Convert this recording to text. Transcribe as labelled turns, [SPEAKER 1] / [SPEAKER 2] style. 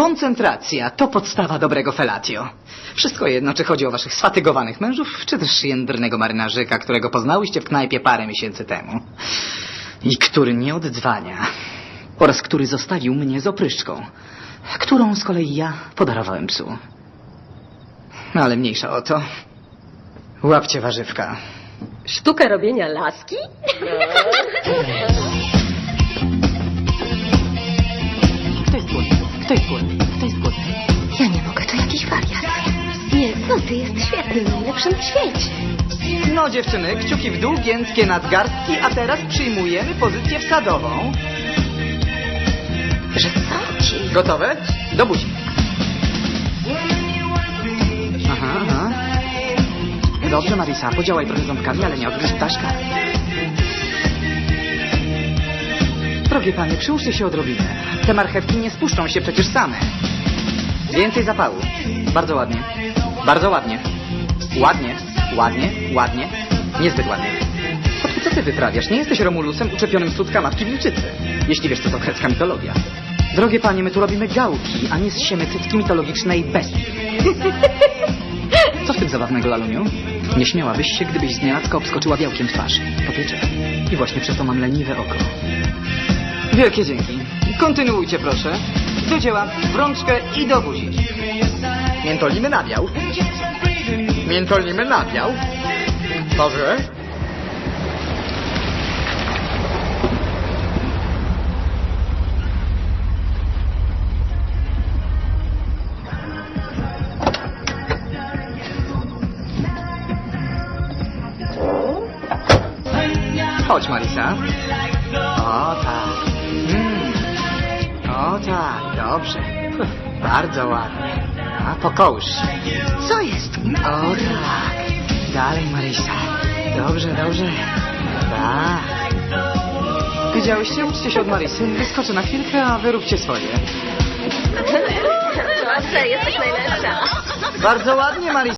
[SPEAKER 1] Koncentracja to podstawa dobrego felatio. Wszystko jedno, czy chodzi o waszych sfatygowanych mężów, czy też jędrnego marynarzyka, którego poznałyście w knajpie parę miesięcy temu. I który nie odzwania. Oraz który zostawił mnie z opryszczką, którą z kolei ja podarowałem psu. No ale mniejsza o to. Łapcie warzywka.
[SPEAKER 2] Sztuka robienia laski?
[SPEAKER 1] głodny? Kto jest głodny? Kto jest głodny?
[SPEAKER 2] Ja nie mogę, to jakiś wariat. Nie, co ty, jest świetny, najlepszy na świecie.
[SPEAKER 1] No dziewczyny, kciuki w dół, giętkie nadgarstki, a teraz przyjmujemy pozycję wsadową.
[SPEAKER 2] Że co ci?
[SPEAKER 1] Gotowe? Do buzi. Aha, aha. Dobrze, Marisa, podziałaj trochę ząbkami, ale nie odgryź ptaszka. Drogie panie, przyłóżcie się odrobinę. Te marchewki nie spuszczą się przecież same. Więcej zapału. Bardzo ładnie. Bardzo ładnie. Ładnie, ładnie, ładnie. Niezbyt ładnie. Kotku, co ty wyprawiasz? Nie jesteś Romulusem uczepionym w cudka matki wilczycy. Jeśli wiesz, co to grecka mitologia. Drogie panie, my tu robimy gałki, a nie zsiemy cycki mitologicznej bestii. Co w tym zabawnego, Laluniu? Nie śmiałabyś się, gdybyś z obskoczyła białkiem twarz. Powiecie. I właśnie przez to mam leniwe oko. Wielkie dzięki. Kontynuujcie, proszę. Do dzieła, w rączkę i do buzi. Miętolimy nabiał. Miętolimy nabiał. Dobrze. Chodź, Marisa. O tak. Tak, dobrze. Bardzo ładnie. A pokołż się.
[SPEAKER 2] Co jest?
[SPEAKER 1] O tak. Dalej, Marysia. Dobrze, dobrze. Tak. Widziałyście? Uczcie się od Marysy. Wyskoczę na chwilkę, a wy róbcie swoje.
[SPEAKER 2] Proszę, jesteś najlepsza.
[SPEAKER 1] Bardzo ładnie, Marysia.